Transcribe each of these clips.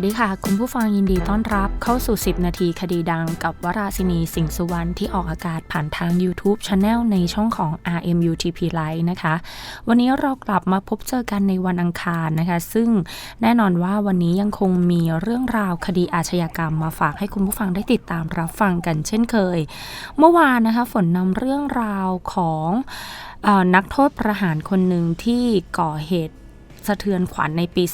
วัสดีค่ะ คุณผู้ฟังยินดีต้อนรับเข้าสู่ 10 นาทีคดีดังกับวราศินีสิงห์สุวรรณที่ออกอากาศผ่านทาง YouTube Channel ในช่องของ RMUTP Live นะคะ วันนี้เรากลับมาพบเจอกันในวันอังคารนะคะ ซึ่งแน่นอนว่าวันนี้ยังคงมีเรื่องราวคดีอาชญากรรมมาฝากให้คุณผู้ฟังได้ติดตามรับฟังกันเช่นเคย เมื่อวานนะคะฝนนำเรื่องราวของออนักโทษประหารคนหนึ่งที่ก่อเหตุ สะเทือนขวัญในปี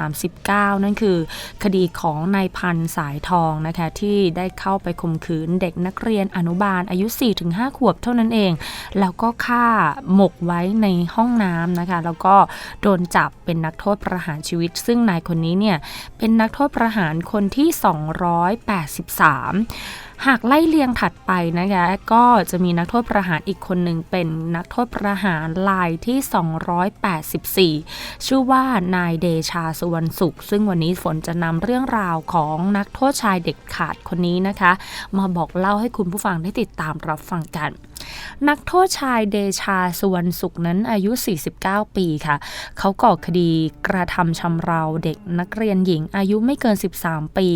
2539 นั่นคือ คดีของนายพันสายทองนะคะที่ได้เข้าไปข่มขืนเด็กนักเรียนอนุบาลอายุ 4-5 ขวบเท่านั้นเอง แล้วก็ฆ่าหมกไว้ในห้องน้ำนะคะ แล้วก็โดนจับเป็นนักโทษประหารชีวิต ซึ่งนายคนนี้เนี่ยเป็นนักโทษประหารคนที่ 283 หากไล่เลียงถัดไปนะคะก็จะมีนักโทษประหารอีกคนหนึ่งเป็นนักโทษประหารลายที่ 284 ชื่อว่านายเดชาสุวรรณสุข ซึ่งวันนี้ฝนจะนำเรื่องราวของนักโทษชายเด็กขาดคนนี้นะคะ มาบอกเล่าให้คุณผู้ฟังได้ติดตามรับฟังกัน นักโทษชายเดชาสุวรรณสุขนั้นอายุ 49 ปีค่ะ เขาก่อคดีกระทำชำเราเด็กนักเรียนหญิงอายุไม่เกิน 13 ปี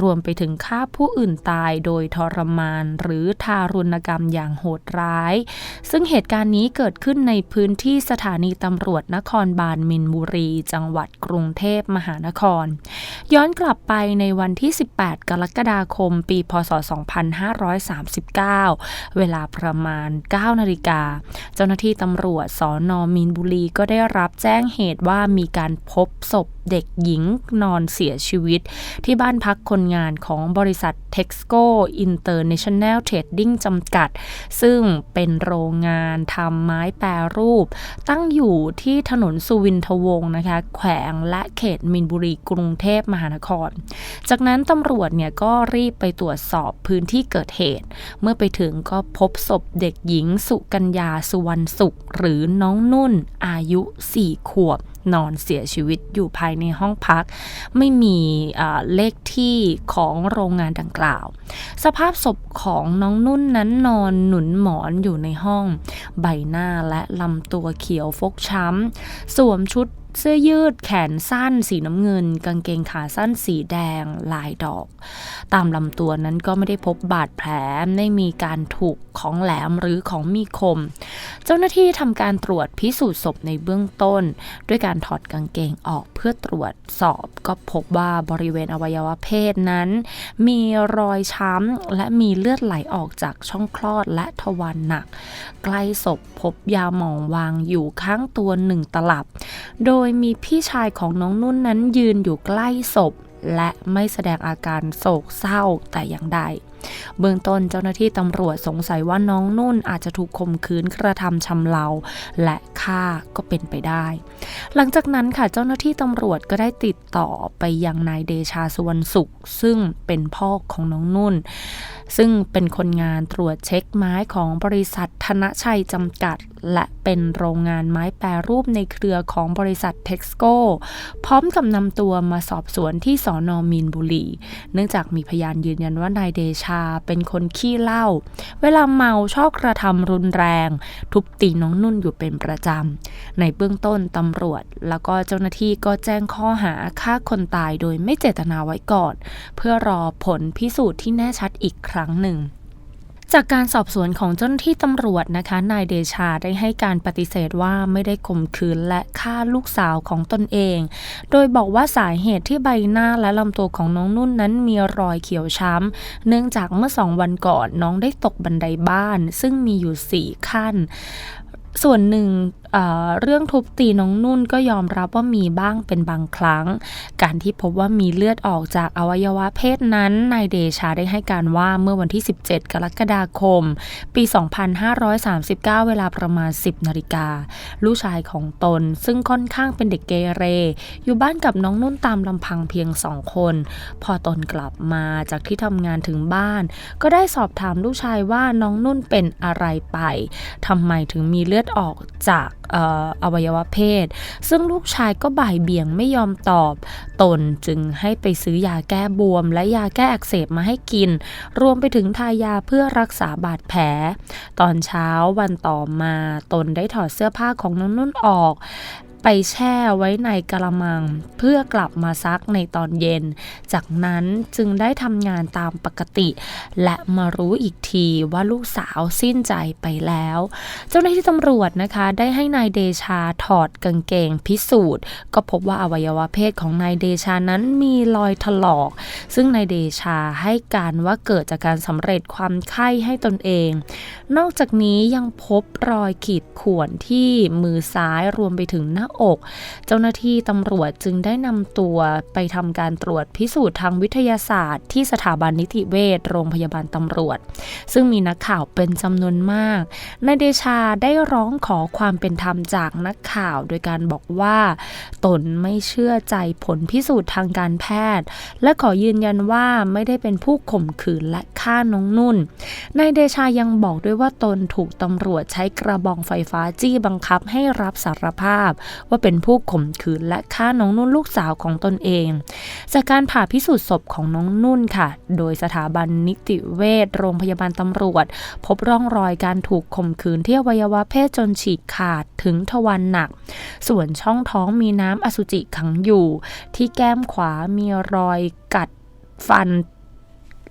รวมไปถึงฆ่าผู้อื่นตายโดยทรมาน หรือทารุณกรรมอย่างโหดร้าย ซึ่งเหตุการณ์นี้เกิดขึ้นในพื้นที่สถานีตำรวจนครบาลมินบุรี จังหวัดกรุงเทพมหานคร ย้อนกลับไปในวันที่ 18 กรกฎาคม ปี พศ 2539 เวลาประมาณ9นาฬิกา เจ้าหน้าที่ตำรวจสอนอมีนบุรีก็ได้รับแจ้งเหตุว่ามีการพบศพ เด็กหญิงนอนเสียชีวิต ที่บ้านพักคนงานของบริษัท Texco International Trading จำกัด ซึ่งเป็นโรงงานทำไม้แปรรูป ตั้งอยู่ที่ถนนสุวินทวงศ์นะคะ แขวงและเขตมินบุรีกรุงเทพมหานคร จากนั้นตำรวจเนี่ยก็รีบไปตรวจสอบพื้นที่เกิดเหตุ เมื่อไปถึงก็พบศพเด็กหญิงสุกัญญาสุวรรณสุข หรือน้องนุ่นอายุ 4 ขวบ นอนเสียชีวิตอยู่ภายในห้องพัก ไม่มีเลขที่ของโรงงานดังกล่าว สภาพศพของน้องนุ่นนั้นนอนหนุนหมอนอยู่ในห้อง ใบหน้าและลำตัวเขียวฟกช้ำ สวมชุด เสื้อยืดแขนสั้นสีน้ำเงิน กางเกงขาสั้นสีแดงลายดอก ตามลำตัวนั้นก็ไม่ได้พบบาดแผลไม่มีการถูกของแหลมหรือของมีคม เจ้าหน้าที่ทำการตรวจพิสูจน์ศพในเบื้องต้น ด้วยการถอดกางเกงออกเพื่อตรวจสอบก็พบว่าบริเวณอวัยวะเพศนั้น มีรอยช้ำและมีเลือดไหลออกจากช่องคลอดและทวารหนัก ใกล้ศพพบยาหมองวางอยู่ข้างตัวหนึ่งตลับ โดยยมีพี่ชายของน้องนุ่นนั้นยืนอยู่ใกล้ศพ และไม่แสดงอาการโศกเศร้าแต่อย่างใด เบื้องต้นเจ้าหน้าที่ตำรวจสงสัยว่าน้องนุ่นอาจจะถูกข่มขืนกระทำชำเรา และฆ่าก็เป็นไปได้ หลังจากนั้นค่ะเจ้าหน้าที่ตำรวจก็ได้ติดต่อไปยังนายเดชาสุวรรณสุข ซึ่งเป็นพ่อของน้องนุ่นซึ่งเป็นคนงานตรวจเช็คไม้ของบริษัทธนชัยจำกัด และเป็นโรงงานไม้แปรรูปในเครือของบริษัทเท็กซ์โกพร้อมกับนำตัวมาสอบสวนที่สอนอมีนบุรีเนื่องจากมีพยานยืนยันว่านายเดชาเป็นคนขี้เหล้าเวลาเมาชอบกระทำรุนแรง ทุบตีน้องนุ่นอยู่เป็นประจำ ในเบื้องต้นตำรวจ แล้วก็เจ้าหน้าที่ก็แจ้งข้อหาฆ่าคนตายโดยไม่เจตนาไว้ก่อน เพื่อรอผลพิสูจน์ที่แน่ชัดอีกครั้งหนึ่งจากการสอบสวนของเจ้าหน้าที่ตำรวจนะคะ นายเดชาได้ให้การปฏิเสธว่าไม่ได้ข่มขืนและฆ่าลูกสาวของตนเอง โดยบอกว่าสาเหตุที่ใบหน้าและลำตัวของน้องนุ่นนั้นมีรอยเขียวช้ำ เนื่องจากเมื่อสองวันก่อนน้องได้ตกบันไดบ้าน ซึ่งมีอยู่สี่ขั้น ส่วนหนึ่ง เเรื่องทุบตีน้องนุ่นก็ยอมรับว่ามีบ้างเป็นบางครั้ง การที่พบว่ามีเลือดออกจากอวัยวะเพศนั้น นายเดชาได้ให้การว่าเมื่อวันที่ 17 กรกฎาคม ปี 2539 เวลาประมาณ 10 นาฬิกา ลูกชายของตนซึ่งค่อนข้างเป็นเด็กเกเร อยู่บ้านกับน้องนุ่นตามลำพังเพียงสองคน พอตนกลับมาจากที่ทำงานถึงบ้าน ก็ได้สอบถามลูกชายว่าน้องนุ่นเป็นอะไรไปทำไมถึงมีเลือดออกจากอวัยวะเพศ ซึ่งลูกชายก็บ่ายเบี่ยงไม่ยอมตอบ ตนจึงให้ไปซื้อยาแก้บวม และยาแก้อักเสบมาให้กิน รวมไปถึงทายาเพื่อรักษาบาดแผล ตอนเช้าวันต่อมาตนได้ถอดเสื้อผ้าของน้องนุ่นออก ไปแช่ไว้ในกระมัง เพื่อกลับมาซักในตอนเย็น จากนั้นจึงได้ทำงานตามปกติ และมารู้อีกทีว่าลูกสาวสิ้นใจไปแล้ว เจ้าหน้าที่ตำรวจนะคะได้ให้นายเดชาถอดกางเกงพิสูจน์ ก็พบว่าอวัยวะเพศของนายเดชานั้นมีรอยถลอก ซึ่งนายเดชาให้การว่าเกิดจากการสำเร็จความไข้ให้ตนเอง นอกจากนี้ยังพบรอยขีดข่วนที่มือซ้ายรวมไปถึงหน้าอก เจ้าหน้าที่ตำรวจจึงได้นำตัวไปทำการตรวจพิสูจน์ทางวิทยาศาสตร์ ที่สถาบันนิติเวชโรงพยาบาลตำรวจ ซึ่งมีนักข่าวเป็นจำนวนมากนายเดชาได้ร้องขอความเป็นธรรมจากนักข่าว โดยการบอกว่า ตนไม่เชื่อใจผลพิสูจน์ทางการแพทย์ และขอยืนยันว่าไม่ได้เป็นผู้ข่มขืนและฆ่าน้องนุ่นนายเดชายังบอกด้วยว่าตนถูกตำรวจใช้กระบองไฟฟ้าจี้บังคับให้รับสารภาพว่าเป็นผู้ข่มขืนและฆ่าน้องนุ่นลูกสาวของตนเอง จากการผ่าพิสูจน์ศพของน้องนุ่นค่ะ โดยสถาบันนิติเวชโรงพยาบาลตำรวจ พบร่องรอยการถูกข่มขืนที่อวัยวะเพศจนฉีกขาดถึงทวารหนัก ส่วนช่องท้องมีน้ำอสุจิขังอยู่ ที่แก้มขวามีรอยกัดฟัน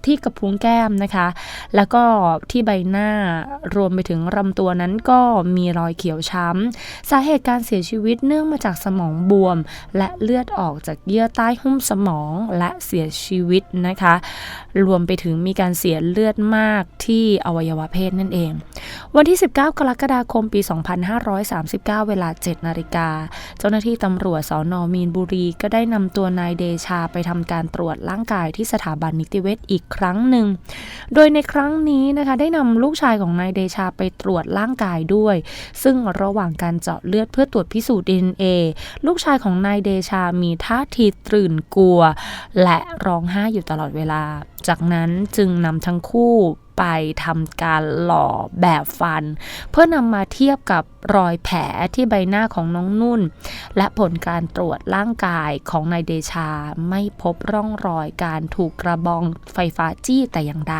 ที่กระพุ้งแก้มนะคะ แล้วก็ที่ใบหน้ารวมไปถึงลำตัวนั้นก็มีรอยเขียวช้ำ สาเหตุการเสียชีวิตเนื่องมาจากสมองบวม และเลือดออกจากเยื่อใต้หุ้มสมองและเสียชีวิตนะคะ รวมไปถึงมีการเสียเลือดมากที่อวัยวะเพศนั่นเอง วันที่ 19 กรกฎาคมปี 2539 เวลา 7 นาฬิกา เจ้าหน้าที่ตำรวจสอนอมีนบุรีก็ได้นำตัวนายเดชาไปทำการตรวจร่างกายที่สถาบันนิติเวชอีกครั้งหนึ่ง โดยในครั้งนี้นะคะได้นำลูกชายของนายเดชาไปตรวจร่างกายด้วย ซึ่งระหว่างการเจาะเลือดเพื่อตรวจพิสูจน์ DNA ลูกชายของนายเดชามีท่าทีตื่นกลัว และร้องไห้อยู่ตลอดเวลา จากนั้นจึงนำทั้งคู่ ไปทำการหล่อแบบฟัน เพื่อนำมาเทียบกับรอยแผลที่ใบหน้าของน้องนุ่น และผลการตรวจร่างกายของนายเดชาไม่พบร่องรอยการถูกกระบองไฟฟ้าจี้แต่อย่างใด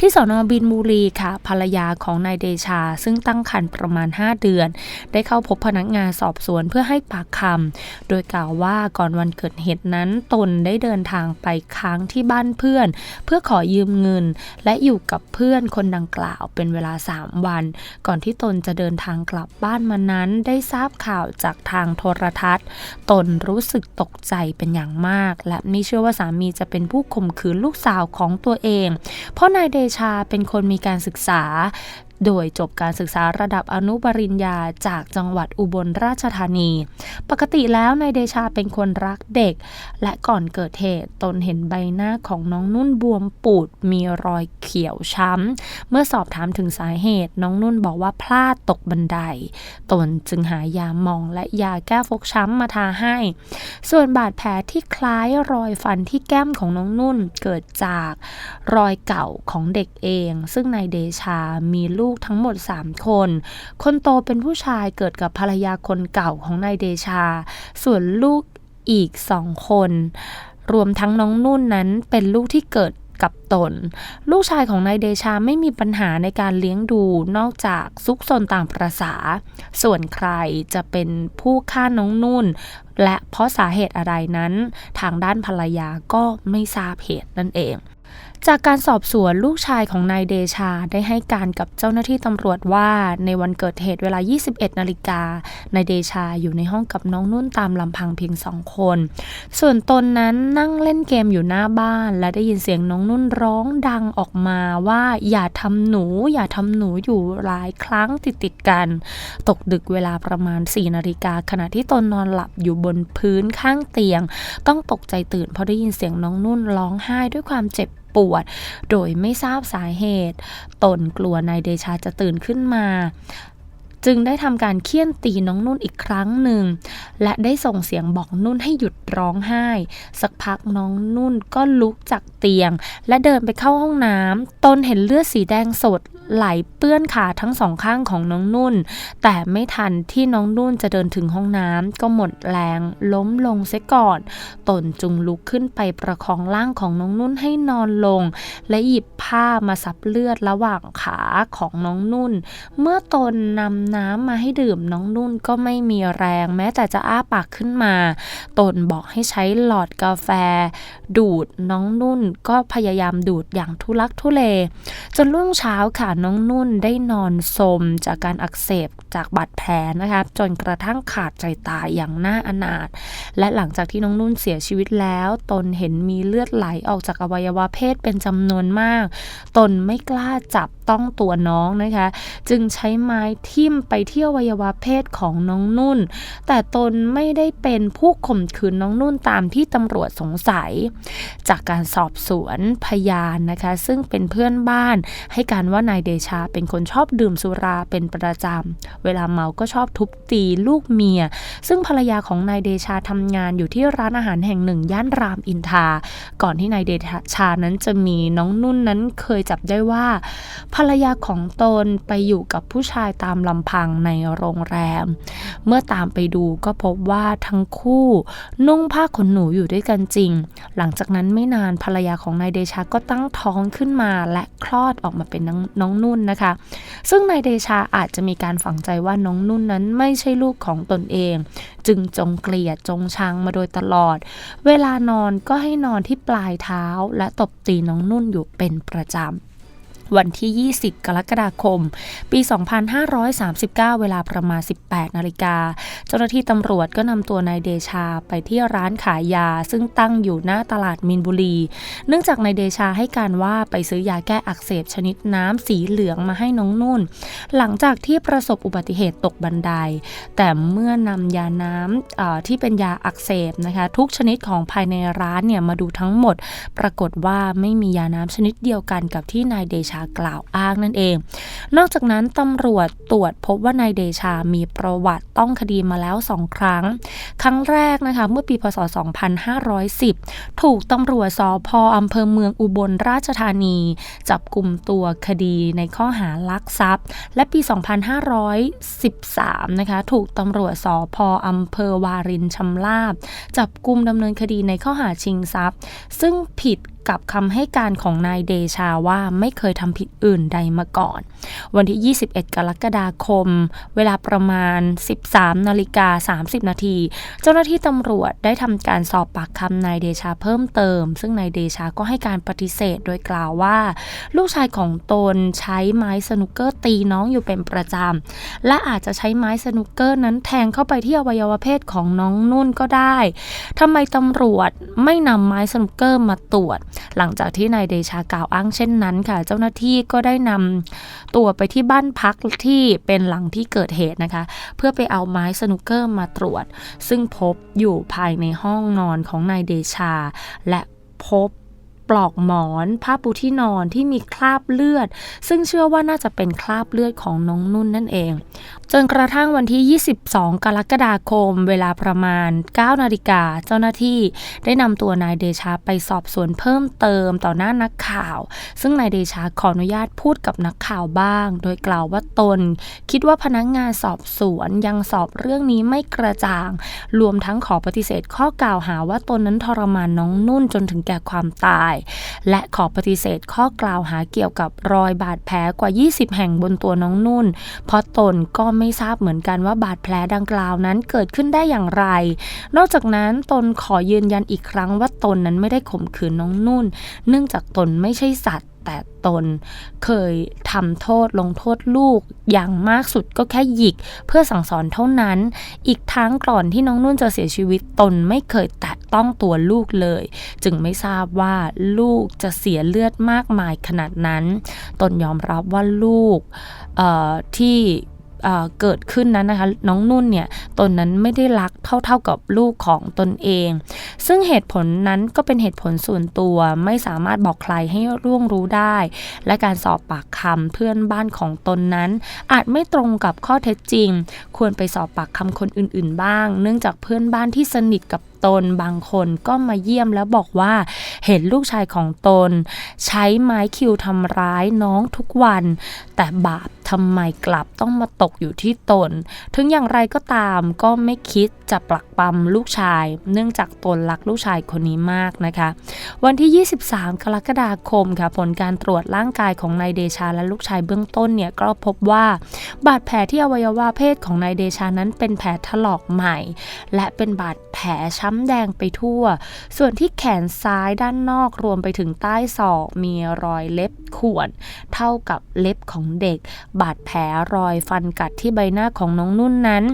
ที่สอนอบินบุรีค่ะ ภรรยาของนายเดชา ซึ่งตั้งครรภ์ประมาณ 5 เดือน ได้เข้าพบพนักงานสอบสวนเพื่อให้ปากคำโดยกล่าวว่าก่อนวันเกิดเหตุนั้นตนได้เดินทางไปค้างที่บ้านเพื่อน เพื่อขอยืมเงิน และอยู่กับเพื่อนคนดังกล่าวเป็นเวลา 3 วัน ก่อนที่ตนจะเดินทางกลับบ้านมานั้น ได้ทราบข่าวจากทางโทรทัศน์ ตนรู้สึกตกใจเป็นอย่างมาก และไม่เชื่อว่าสามีจะเป็นผู้ข่มขืนลูกสาวของตัวเอง เพราะนายเดชาเป็นคนมีการศึกษา โดยจบการศึกษาระดับอนุปริญญาจากจังหวัดอุบลราชธานี ปกติแล้วนายเดชาเป็นคนรักเด็ก และก่อนเกิดเหตุตนเห็นใบหน้าของน้องนุ่นบวมปูดมีรอยเขียวช้ำ เมื่อสอบถามถึงสาเหตุ น้องนุ่นบอกว่าพลาดตกบันได ตนจึงหายาหมองและยาแก้ฟกช้ำมาทาให้ ส่วนบาดแผลที่คล้ายรอยฟันที่แก้มของน้องนุ่นเกิดจากรอยเก่าของเด็กเอง ซึ่งนายเดชามีลูกทั้งหมด 3 คน คนโตเป็นผู้ชายเกิดกับภรรยาคนเก่าของนายเดชา ส่วนลูกอีกสองคน รวมทั้งน้องนุ่นนั้นเป็นลูกที่เกิดกับตน ลูกชายของนายเดชาไม่มีปัญหาในการเลี้ยงดูนอกจากซุกซนตามประษา ส่วนใครจะเป็นผู้ฆ่าน้องนุ่น และเพราะสาเหตุอะไรนั้น ทางด้านภรรยาก็ไม่ทราบเหตุนั่นเอง จากการสอบสวนลูกชายของนายเดชาได้ให้การกับเจ้าหน้าที่ตำรวจว่าในวันเกิดเหตุเวลา 21 นาฬิกานายเดชาอยู่ในห้องกับน้องนุ่นตามลำพังเพียงสองคน ส่วนตนนั้นนั่งเล่นเกมอยู่หน้าบ้าน และได้ยินเสียงน้องนุ่นร้องดังออกมาว่าอย่าทำหนู อย่าทำหนูอยู่หลายครั้งติดติดกัน ตกดึกเวลาประมาณ 4 นาฬิกาขณะที่ตนนอนหลับอยู่บนพื้นข้างเตียง ต้องตกใจตื่นเพราะได้ยินเสียงน้องนุ่นร้องไห้ด้วยความเจ็บ ปวด โดยไม่ทราบสาเหตุ ตนกลัวนายเดชาจะตื่นขึ้นมาจึงได้ทำการเคี่ยนตีน้องนุ่นอีกครั้งหนึ่ง และได้ส่งเสียงบอกนุ่นให้หยุดร้องไห้ สักพักน้องนุ่นก็ลุกจากเตียง และเดินไปเข้าห้องน้ำตนเห็นเลือดสีแดงสด ไหลเปื้อนขาทั้งสองข้างของน้องนุ่น แต่ไม่ทันที่น้องนุ่นจะเดินถึงห้องน้ำก็หมดแรงล้มลงเสียก่อน ตนจึงลุกขึ้นไปประคองร่างของน้องนุ่นให้นอนลง และหยิบผ้ามาซับเลือดระหว่างขาของน้องนุ่น เมื่อตนนำน้ำมาให้ดื่มน้องนุ่นก็ไม่มีแรง แม้แต่จะอ้าปากขึ้นมา ตนบอกให้ใช้หลอดกาแฟ ดูดน้องนุ่นก็พยายามดูดอย่างทุลักทุเล จนรุ่งเช้าค่ะน้องนุ่นได้นอนสมจากการอักเสบจากบาดแผลนะคะจนกระทั่งขาดใจตายอย่างน่าอนาถและหลังจากที่น้องนุ่นเสียชีวิตแล้ว ตนเห็นมีเลือดไหลออกจากอวัยวะเพศเป็นจำนวนมาก ตนไม่กล้าจับต้องตัวน้องนะคะ จึงใช้ไม้ทิ่มไปที่อวัยวะเพศของน้องนุ่น แต่ตนไม่ได้เป็นผู้ข่มขืนน้องนุ่นตามที่ตำรวจสงสัย จากการสอบสวนพยานนะคะ ซึ่งเป็นเพื่อนบ้านให้การว่านายเดชาเป็นคนชอบดื่มสุราเป็นประจำ เวลาเมาก็ชอบทุบตีลูกเมีย ซึ่งภรรยาของนายเดชาทำงานอยู่ที่ร้านอาหารแห่งหนึ่งย่านรามอินทราก่อนที่นายเดชานั้นจะมีน้องนุ่นนั้นเคยจับได้ว่า ภรรยาของตนไปอยู่กับผู้ชายตามลำพังในโรงแรม เมื่อตามไปดูก็พบว่าทั้งคู่นุ่งผ้าขนหนูอยู่ด้วยกันจริง หลังจากนั้นไม่นานภรรยาของนายเดชาก็ตั้งท้องขึ้นมาและคลอดออกมาเป็นน้องนุ่นนะคะ ซึ่งนายเดชาอาจจะมีการฝังใจว่าน้องนุ่นนั้นไม่ใช่ลูกของตนเอง จึงจงเกลียดจงชังมาโดยตลอด เวลานอนก็ให้นอนที่ปลายเท้าและตบตีน้องนุ่นอยู่เป็นประจำ วันที่ 20 กรกฎาคม ปี 2539 เวลาประมาณ 18 นาฬิกา เจ้าหน้าที่ตำรวจก็นำตัวนายเดชาไปที่ร้านขายยา ซึ่งตั้งอยู่หน้าตลาดมินบุรี เนื่องจากนายเดชาให้การว่าไปซื้อยาแก้อักเสบชนิดน้ำสีเหลืองมาให้น้องนุ่น หลังจากที่ประสบอุบัติเหตุตกบันได แต่เมื่อนำยาน้ำที่เป็นยาอักเสบนะคะ ทุกชนิดของภายในร้านเนี่ยมาดูทั้งหมด ปรากฏว่าไม่มียาน้ำชนิดเดียวกันกับที่นายเดชากล่าวอ้างนั่นเอง นอกจากนั้นตำรวจตรวจพบว่านายเดชามีประวัติต้องคดีมาแล้วสองครั้ง ครั้งแรกนะคะเมื่อปีพศ 2510 ถูกตำรวจสพอำเภอเมืองอุบลราชธานี จับกลุ่มตัวคดีในข้อหาลักทรัพย์ และปี 2513 นะคะถูกตำรวจสพอำเภอวารินชำราบ จับกลุ่มดำเนินคดีในข้อหาชิงทรัพย์ ซึ่งผิด กับคำให้การของนายเดชาว่าไม่เคยทำผิดอื่นใดมาก่อน วันที่ 21 กรกฎาคม เวลาประมาณ 13นาฬิกา30 นาที เจ้าหน้าที่ตำรวจได้ทำการสอบปากคำนายเดชาเพิ่มเติม ซึ่งนายเดชาก็ให้การปฏิเสธโดยกล่าวว่า ลูกชายของตนใช้ไม้สนุกเกอร์ตีน้องอยู่เป็นประจำ และอาจจะใช้ไม้สนุกเกอร์นั้นแทงเข้าไปที่อวัยวะเพศของน้องนุ่นก็ได้ทำไมตำรวจไม่นำไม้สนุกเกอร์มาตรวจหลังจากที่นายเดชากล่าวอ้างเช่นนั้นค่ะ เจ้าหน้าที่ก็ได้นำตัวไปที่บ้านพักที่เป็นหลังที่เกิดเหตุนะคะ เพื่อไปเอาไม้สนุกเกอร์มาตรวจ ซึ่งพบอยู่ภายในห้องนอนของนายเดชา และพบ ปลอกหมอนผ้าปูที่นอนที่มีคราบเลือด ซึ่งเชื่อว่าน่าจะเป็นคราบเลือดของน้องนุ่นนั่นเอง จนกระทั่งวันที่ 22 กรกฎาคม เวลาประมาณ 9 นาฬิกาเจ้าหน้าที่ได้นำตัวนายเดชาไปสอบสวนเพิ่มเติมต่อหน้านักข่าว ซึ่งนายเดชาขออนุญาตพูดกับนักข่าวบ้าง โดยกล่าวว่าตน คิดว่าพนักงานสอบสวนยังสอบเรื่องนี้ไม่กระจ่าง รวมทั้งขอปฏิเสธข้อกล่าวหาว่าตนนั้นทรมานน้องนุ่นจนถึงแก่ความตายและขอปฏิเสธข้อกล่าวหาเกี่ยวกับรอยบาดแผลกว่า 20 แห่งบนตัวน้องนุ่น เพราะตนก็ไม่ทราบเหมือนกันว่าบาดแผลดังกล่าวนั้นเกิดขึ้นได้อย่างไร นอกจากนั้นตนขอยืนยันอีกครั้งว่าตนนั้นไม่ได้ข่มขืนน้องนุ่น เนื่องจากตนไม่ใช่สัตว์แต่ตนเคยทำโทษลงโทษลูกอย่างมากสุดก็แค่หยิกเพื่อสั่งสอนเท่านั้น อีกทั้งก่อนที่น้องนุ่นจะเสียชีวิตตนไม่เคยแตะต้องตัวลูกเลย จึงไม่ทราบว่าลูกจะเสียเลือดมากมายขนาดนั้น ตนยอมรับว่าลูกที่ เกิดขึ้นนั้นนะคะ น้องนุ่นเนี่ยตนนั้นไม่ได้รักเท่าๆกับลูกของตนเอง ซึ่งเหตุผลนั้นก็เป็นเหตุผลส่วนตัวไม่สามารถบอกใครให้ร่วงรู้ได้ และการสอบปากคำเพื่อนบ้านของตนนั้น อาจไม่ตรงกับข้อเท็จจริง ควรไปสอบปากคำคนอื่นๆ บ้าง เนื่องจากเพื่อนบ้านที่สนิทกับ ตนบางคนก็มาเยี่ยมแล้วบอกว่า เห็นลูกชายของตน ใช้ไม้คิวทำร้ายน้องทุกวัน แต่บาปทำไมกลับต้องมาตกอยู่ที่ตน ถึงอย่างไรก็ตามก็ไม่คิดจะปลักปำลูกชาย เนื่องจากตนรักลูกชายคนนี้มากนะคะ วันที่ 23 กรกฎาคมค่ะ ผลการตรวจร่างกายของนายเดชาและลูกชายเบื้องต้นเนี่ยก็พบว่า บาดแผลที่อวัยวะเพศของนายเดชานั้นเป็นแผลถลอกใหม่ และเป็นบาดแผลช้ำแดงไปทั่ว ส่วนที่แขนซ้ายด้านนอกรวมไปถึงใต้ศอกมีรอยเล็บข่วน เท่ากับเล็บของเด็ก บาดแผลรอยฟันกัดที่ใบหน้าของน้องนุ่นนั้น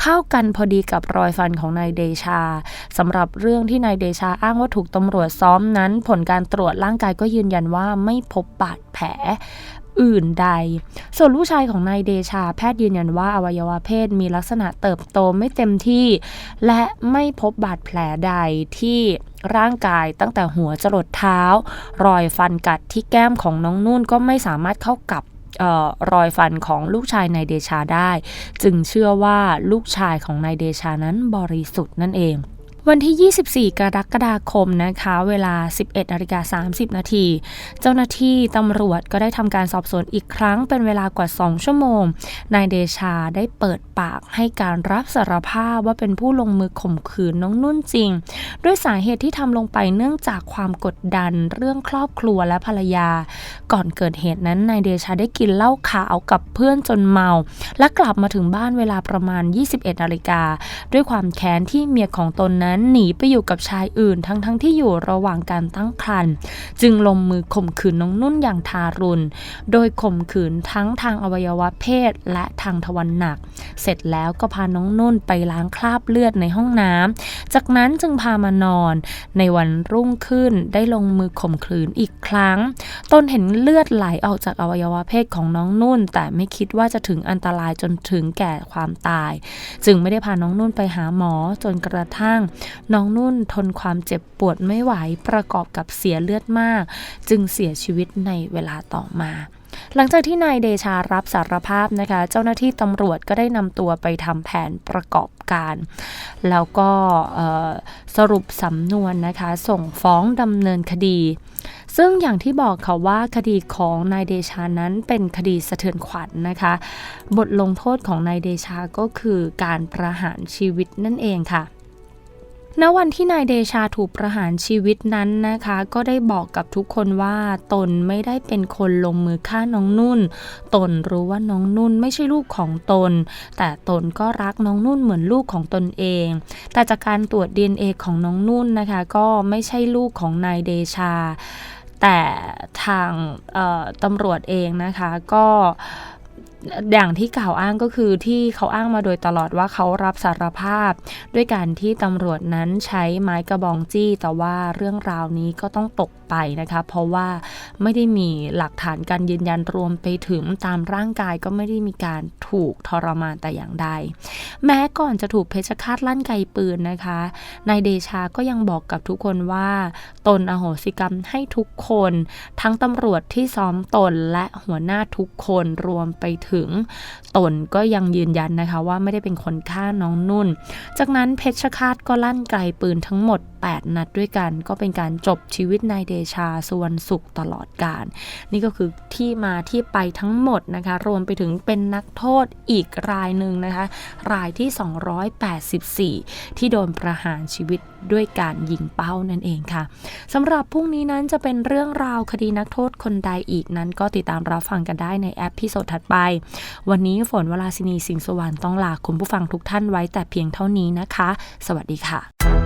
เข้ากันพอดีกับรอยฟันของนายเดชาสำหรับเรื่องที่นายเดชาอ้างว่าถูกตำรวจซ้อมนั้น ผลการตรวจร่างกายก็ยืนยันว่าไม่พบบาดแผล อื่นใด ส่วนลูกชายของนายเดชาแพทย์ยืนยันว่าอวัยวะเพศมีลักษณะเติบโตไม่เต็มที่ และไม่พบบาดแผลใดที่ร่างกายตั้งแต่หัวจรดเท้า รอยฟันกัดที่แก้มของน้องนุ่นก็ไม่สามารถเข้ากับออรอยฟันของลูกชายนายเดชาได้ จึงเชื่อว่าลูกชายของนายเดชานั้นบริสุทธิ์นั่นเอง วันที่ 24 กรกฎาคมนะคะ เวลา 11นาฬิกา30 นาที เจ้าหน้าที่ตำรวจก็ได้ทำการสอบสวนอีกครั้งเป็นเวลากว่า 2 ชั่วโมง นายเดชาได้เปิดปากให้การรับสารภาพว่าเป็นผู้ลงมือข่มขืนน้องนุ่นจริง ด้วยสาเหตุที่ทำลงไปเนื่องจากความกดดันเรื่องครอบครัวและภรรยา ก่อนเกิดเหตุนั้นนายเดชาได้กินเหล้าขาวกับเพื่อนจนเมา และกลับมาถึงบ้านเวลาประมาณ 21นาฬิกาด้วยความแค้นที่เมียของตนนั้นหนีไปอยู่กับชายอื่น ทั้งๆทที่อยู่ระหว่างการตั้งครรภ์จึงลงมือข่มขืนน้องนุ่นอย่างทารุณ โดยข่มขืนทั้งทางอวัยวะเพศและทางทวารหนัก เสร็จแล้วก็พาน้องนุ่นไปล้างคราบเลือดในห้องน้ำจากนั้นจึงพามานอน ในวันรุ่งขึ้นได้ลงมือข่มขืนอีกครั้ง ตนเห็นเลือดไหลออกจากอวัยวะเพศของน้องนุ่น แต่ไม่คิดว่าจะถึงอันตรายจนถึงแก่ความตาย จึงไม่ได้พาน้องนุ่นไปหาหมอจนกระทั่งน้องนุ่นทนความเจ็บปวดไม่ไหวประกอบกับเสียเลือดมาก จึงเสียชีวิตในเวลาต่อมาหลังจากที่นายเดชารับสารภาพนะคะ เจ้าหน้าที่ตำรวจก็ได้นำตัวไปทำแผนประกอบการ แล้วก็สรุปสำนวนนะคะ ส่งฟ้องดำเนินคดี ซึ่งอย่างที่บอกค่ะว่าคดีของนายเดชานั้นเป็นคดีสะเทือนขวัญนนะคะ บทลงโทษของนายเดชาก็คือการประหารชีวิตนั่นเองค่ะ ณวันที่นายเดชาถูกประหารชีวิตนั้นนะคะ ก็ได้บอกกับทุกคนว่าตนไม่ได้เป็นคนลงมือฆ่าน้องนุ่น ตนรู้ว่าน้องนุ่นไม่ใช่ลูกของตน แต่ตนก็รักน้องนุ่นเหมือนลูกของตนเอง แต่จากการตรวจ DNA ของน้องนุ่นนะคะ ก็ไม่ใช่ลูกของนายเดชา แต่ทางตำรวจเองนะคะก็ อย่างที่กล่าวอ้างก็คือที่เขาอ้างมาโดยตลอดว่าเขารับสารภาพ ด้วยการที่ตำรวจนั้นใช้ไม้กระบองจี้ แต่ว่าเรื่องราวนี้ก็ต้องตกไปนะคะเพราะว่าไม่ได้มีหลักฐานการยืนยันรวมไปถึงตามร่างกายก็ไม่ได้มีการถูกทรมานแต่อย่างใด แม้ก่อนจะถูกเพชฌฆาตลั่นไกปืนนะคะนายเดชาก็ยังบอกกับทุกคนว่า ตนอโหสิกรรมให้ทุกคน ทั้งตำรวจที่ซ้อมตนและหัวหน้าทุกคนรวมไปถึงตนก็ยังยืนยันนะคะว่าไม่ได้เป็นคนฆ่าน้องนุ่น จากนั้นเพชฌฆาตก็ลั่นไกลปืนทั้งหมด 8 นัดด้วยกัน ก็เป็นการจบชีวิตนายเดชาสุวรรณสุขตลอดกาลนี่ก็คือที่มาที่ไปทั้งหมดนะคะ รวมไปถึงเป็นนักโทษอีกรายหนึ่งนะคะ รายที่ 284 ที่โดนประหารชีวิตด้วยการยิงเป้านั่นเองค่ะสำหรับพรุ่งนี้นั้นจะเป็นเรื่องราวคดีนักโทษคนใดอีกนั้นก็ติดตามรับฟังกันได้ในแอปพิโซดถัดไปวันนี้ฝนวราศินีสิงห์สวรรค์ต้องลาคุณผู้ฟังทุกท่านไว้แต่เพียงเท่านี้นะคะ สวัสดีค่ะ